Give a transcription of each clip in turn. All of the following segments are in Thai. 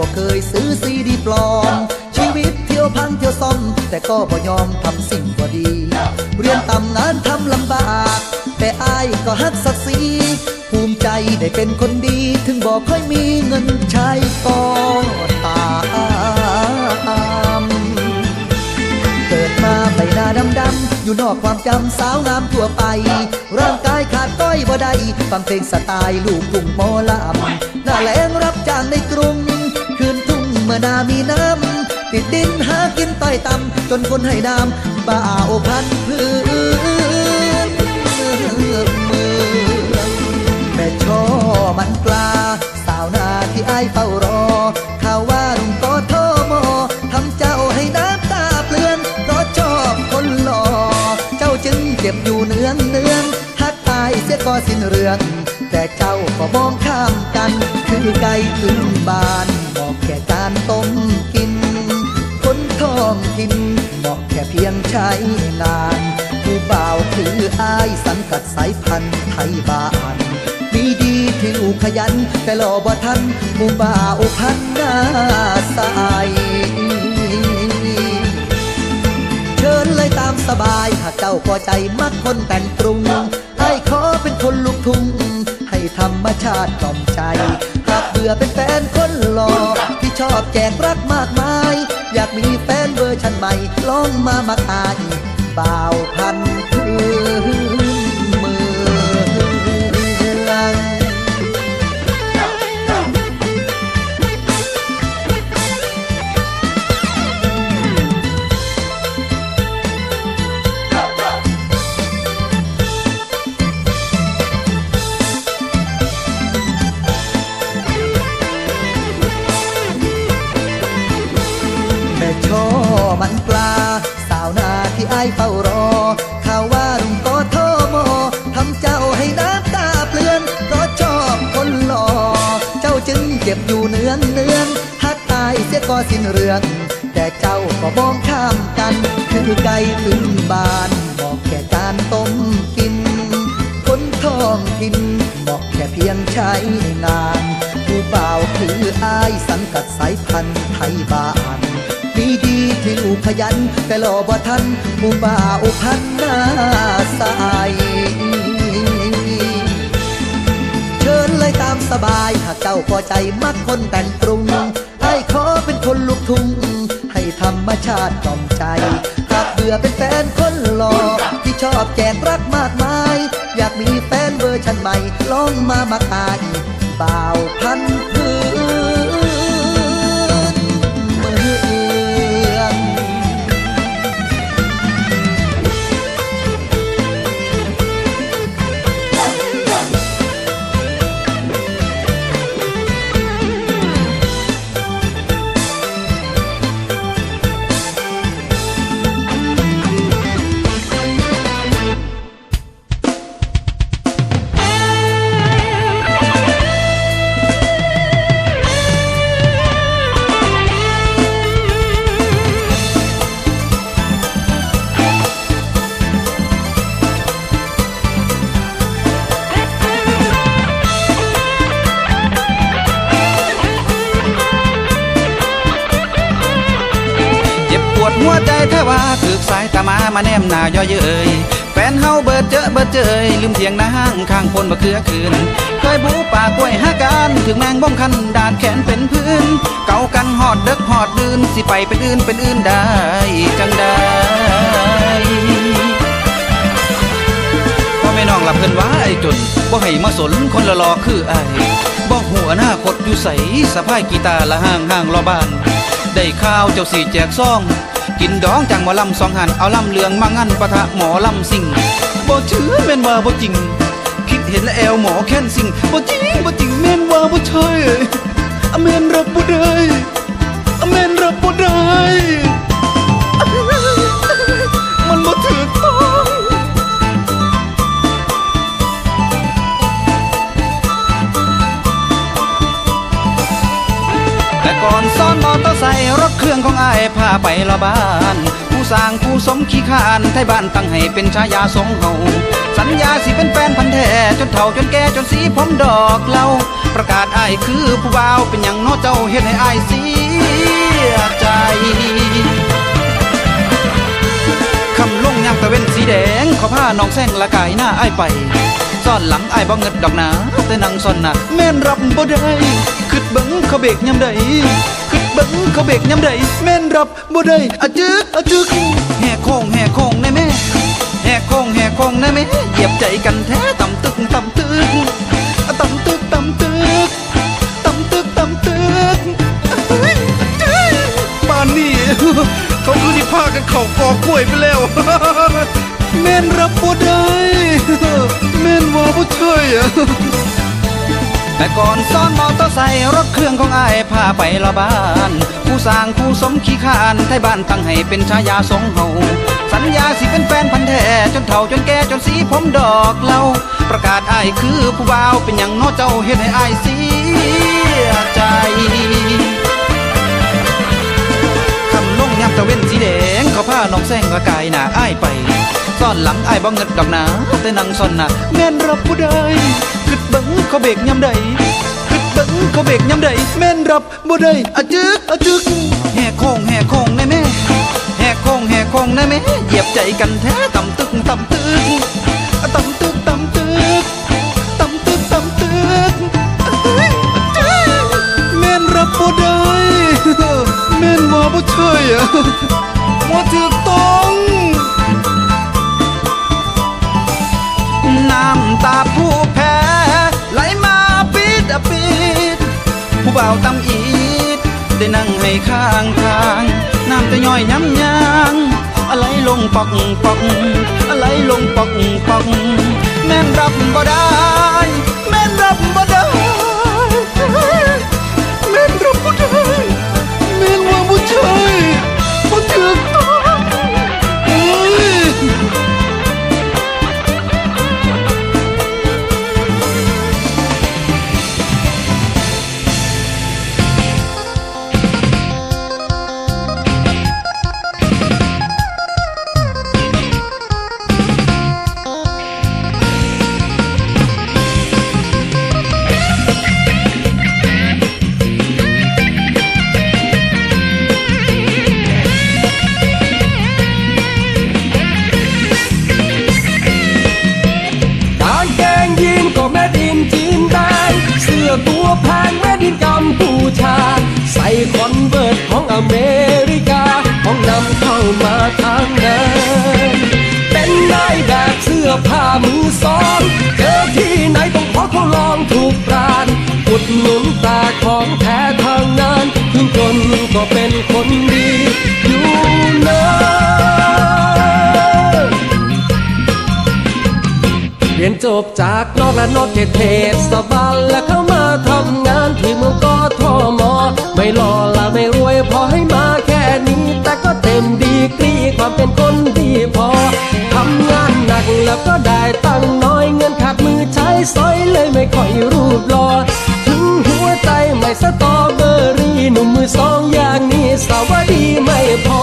บอกเคยซื้อซีดีปลอม ชีวิตเที่ยวพังเที่ยวซ่อม แต่ก็บ่ยอมทำสิ่งบ่ดี เรียนต่ำงานทำลำบาก แต่อายก็ฮักศักดิ์ศรีภูมิใจได้เป็นคนดี ถึงบอกค่อยมีเงินใช้ก็ตามเกิดมาใบหน้าดำดำอยู่นอกความจำสาวงามทั่วไป ร่างกายขาดต้อยบ่ได้ฟังเพลงสไตล์ลูกกรุงหมอลำหน้าแรงรับจ้างในกรุง มื่อนามีน้ำ ติดดินหากินต้อยต่ำจนคนให้น้ำบ้าโอพันพื้นเมืองแม่ช่อมันปลา สาวนาที่ไอเฝ้ารอ ข่าวว่าลุงก็โทรมอทำเจ้าให้น้ำตาเปลือนเพราะชอบคนหล่อ เจ้าจึงเจ็บอยู่เนืองเนืองฮักตายเสียก็สิ้นเรื่องแต่เจ้าก็มองข้ามกัน คือไกลถึงบ้านบอกแค่การต้มกิน คนท้องถิ่นเหมาะแค่เพียงใช้งาน ผู้บ่าวคืออายสังกัดสายพันธุ์ไทยบ้านมีดีที่ลูกขยัน แต่หล่อบ่ทันผู้บ่าวพันหน้าใสเชิญเลยตามสบาย หากเจ้าพอใจมักคนแต่งกรุงให้ขอเป็นคนลูกทุ่งให้ธรรมชาติกล่อมใจ ครับเบื่อเป็นแฟนคนหล่อที่ชอบแจกรักมากมาย อยากมีแฟนเวอร์ชันใหม่ลองมามาตายบ่าวพัน อายเฝ้ารอ ข่าวว่าลุงก็โทรมทำเจ้าให้น้ำตาเปลือนเพราะชอบคนหล่อ เจ้าจึงเจ็บอยู่เนืองเนืองฮักตายเสียก็สิ้นเรื่อง แต่เจ้าก็มองข้ามกัน คือไกลถึงบานบอกแค่การต้มกิน คนท้องถิ่นบอกแค่เพียงใช้งานผู้บ่าวคืออายสังกัดสายพันธุ์ไทยบ้าน ดีที่ลูกขยัน แต่หล่อบ่ทันผู้บ่าวพันหน้าใสเชิญเลยตามสบาย หากเจ้าพอใจมักคนแต่งกรุงให้ขอเป็นคนลูกทุ่งให้ธรรมชาติกล่อมใจ หากเบื่อเป็นแฟนคนหล่อที่ชอบแจกรักมากมาย อยากมีแฟนเวอร์ชันใหม่ลองมามาตายบ่าวพันพื้น ดหัวใจแทว่าถึกสายตามามาแนมหน้าย่อเย้ยแฟนเฮาเบิดเจอเบิดเจยลืมเถียงนาห้างข้างคนบ่เคือคืนเคยบูป่ากล้วยหาการถึงแมงบ้องคันดานแขนเป็นพื้น เก่ากันหอดเด็กหอดดืนสิไปเป็นอื่นเป็นอื่นได้จังได้พ่อแม่น้องหลับเพิ่นว่าไอ้จนบ่ให้มาสนคนละลอคือไอ้บ่หัวหน้าคดอยู่ใสสะพายกีตาร์ละห้างห้างรอบ้าน ได้ข้าวเจ้าสี่แจกซอง กินดองจังหมอลำสองหันเอาลำเลืองมางั้นปะทะหมอลำสิ่งบ่เชื่อแม่นว่าบ่จริง คิดเห็นแล้วแอลหมอแค้นสิ่งบ่จริงบ่จริงแม่นว่าบ่ใช่อะแม่นรับบ่ได้อะแม่นรับบ่ได้ แต่ก่อนซ้อนมอเตอร์ไซค์รถเครื่องของอายพาไปละบ้าน ผู้สร้างผู้สมขี้ขานไทยบ้านตั้งให้เป็นชายาสงเฮาสัญญาสิเป็นแฟนพันธ์แท้จนเฒ่าจนแก่จนสีผมดอกเหลาประกาศอายคือผู้บ่าวเป็นหยังน้อเจ้าเฮ็ดให้อ้ายเสียใจคำลงยามตะเว้นสีแดงขอผ้าน้องแซงละกายหน้าอายไปซ่อนหลังอ้ายบ่เงิดดอกหนาแต่นังซ่อนหน้าแม่นรับบ่ได้ บิ่งเขาเบกยามใดคิดบิ่งเขาเบกยามใดแม่นรับบ่ได้อะจึกอะจึกแห่โค้งแห่โค้งแน่แม่แห่โค้งแห่โค้งแน่แม่เหยียบใจกันแท้ต่ำตึกต่ำตึกต่ำตึกต่ำตึกต่ำตึกต่ำตึกอะเฮ้ยอะจึกป่านนี้เขาคือที่พากันเข่ากอกล้วยไปแล้วแม่นรับบ่ได้แม่นว่าบ่ใช่อะ แต่ก่อนซ้อนมอเตอร์ไซค์รถเครื่องของอายพาไปละบ้าน ผู้สร้างผู้สมขี้ขานไทยบ้านตั้งให้เป็นชายาสงเฮาสัญญาสิเป็นแฟนพันธ์แท้จนเฒ่าจนแก่จนสีผมดอกเหลาประกาศอายคือผู้บ่าวเป็นหยังน้อเจ้าเฮ็ดให้อายเสียใจคำลงยามตะเว้นสีแดงเขาผ้าน้องแซงละกายหน้าอ้ายไปซ่อนหลังอ้ายบ่เงิดดอกนาแต่นั่งซ่อนหน้าแม่นรับบ่ได้ใด คิดเบิ่งเขาเบรกยามใดแม่นรับบ่ได้อะจึกอะจึกแห่โค้งแห่โค้งในแม่แห่โค้งแห่โค้งใน จะย่อยย้ำยางอะไรลงปอกปอกอะไรลงปอกปอกแม่นรับบ่ได้ แม่นรับบ่ สองเจอที่ไหนต้องขอเขาลองถูกปราณอุดหนุนตาของแท้ทางนั้นถึงจนก็เป็นคนดีอยู่เนอะเรียนจบจากนอกและนอกเขตเทศบาลและเข้ามาทำงานที่เมืองกทมไม่หล่อละไม่รวยพอให้มาแค่นี้ แต่ก็เต็มดีกรีความเป็นคนดี เลยไม่ค่อยรูปหล่อถึงหัวใจไม่สตอเบอรี่หนุ่มมือสองอย่างนี้สาวดีไม่พอ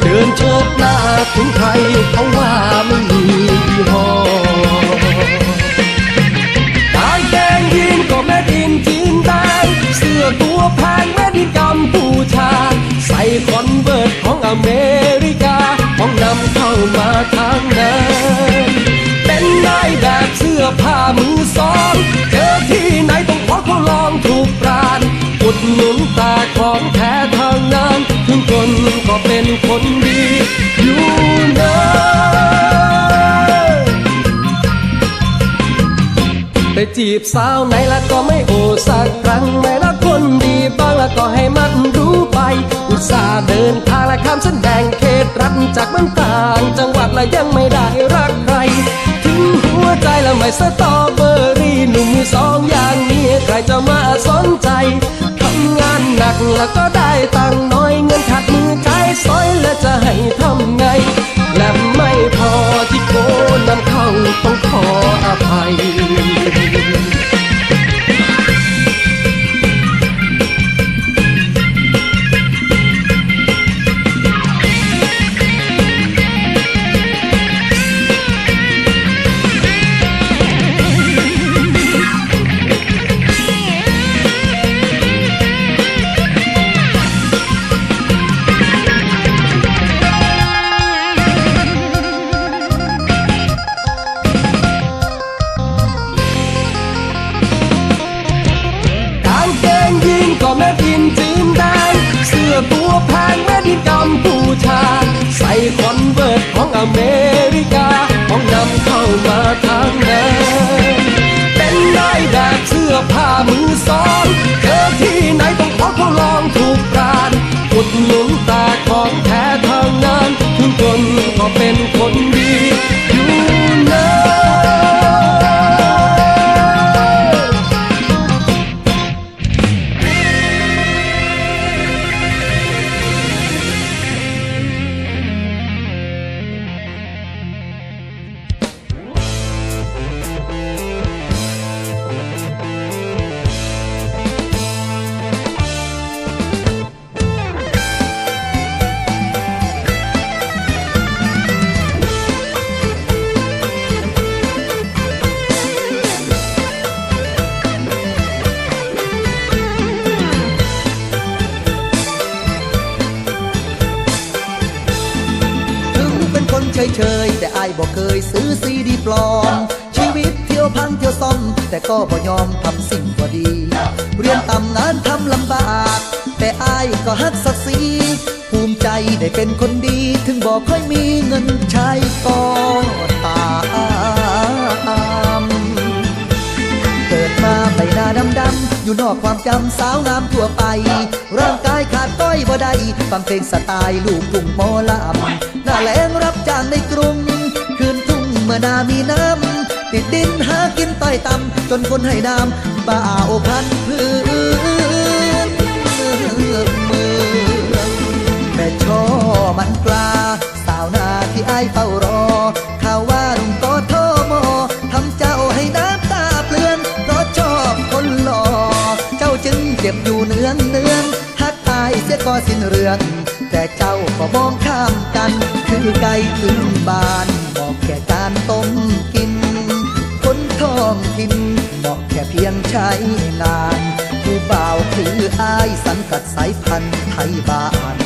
เดินโชกหน้าถึงใครเขาว่าไม่มียี่ห้อกางเกงยีนก็แม่ดินจีนได้เสื้อตัวแพงแม่ดินกัมพูชา ใส่คอนเวิร์ตของอเมริกาของนำเข้ามาทางนั้น ผ้ามือสองเจอที่ไหนต้องขอเขาลองถูกปราณอุดหนุนตาของแท้ทางนั้นถึงคนก็เป็นคนดีอยู่เนะไปจีบสาวไหนล้วก็ไม่โอสักครั้งไม่ละคนดีบ้างล้วก็ให้มันรู้ไป อุตส่าห์เดินทางละข้ามเส้นแดงเขตรัฐจากบ้านต่างจังหวัดละยังไม่ได้รัก ไม่สตอเบอรี่หนุ่มมือสองอย่างนี้ใครจะมาสนใจทำงานหนักแล้วก็ได้ตังค์น้อยเงินขาดมือใช้สอยแล้วจะให้ทำไง และไม่พอที่โกนำเข้าต้องขออภัย อเมริกาของนำเข้ามาทางนั้นเป็นนายแบบเสื้อผ้ามือสองเธอที่ไหนต้องขอเขาลองถูกการกด บอกเคยซื้อซีดีปลอม ชีวิตเที่ยวพังเที่ยวซ่อม แต่ก็บ่ยอมทำสิ่งบ่ดี เรียนต่ำงานทำลำบาก แต่อายก็ฮักศักดิ์ศรีภูมิใจได้เป็นคนดี ถึงบอกค่อยมีเงินใช้ก็ตามเกิดมาใบหน้าดำดำอยู่นอกความจำสาวงามทั่วไป ร่างกายขาดต้อยบ่ได้ฟังเพลงสไตล์ลูกกรุงหมอลำหน้าแรงรับจ้างในกรุง มื่อนามีน้ำ ติดดินหากินต้อยต่ำจนคนให้น้ำบ้าโอพันพื้นเมืองแม่ช่อมันปลา สาวนาที่ไอเฝ้ารอ ข่าวว่าหนุ่มกอทมทำเจ้าให้น้ำตาเปลือนเพราะชอบคนหล่อ เจ้าจึงเจ็บอยู่เนืองเนืองฮักอายเสียก็สิ้นเรืองแต่เจ้าก็มองข้ามกัน คือไก่ถึงบ้านบอกแค่กานต้มกิน คนท้องถิ่นเหมาะแค่เพียงใช้งาน ผู้บ่าวคืออายสังกัดสายพันธุ์ไทยบ้าน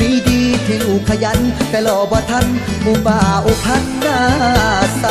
มีดีที่อูขยัน แต่หล่อบ่ทันผู้บ่าวพันหน้าใส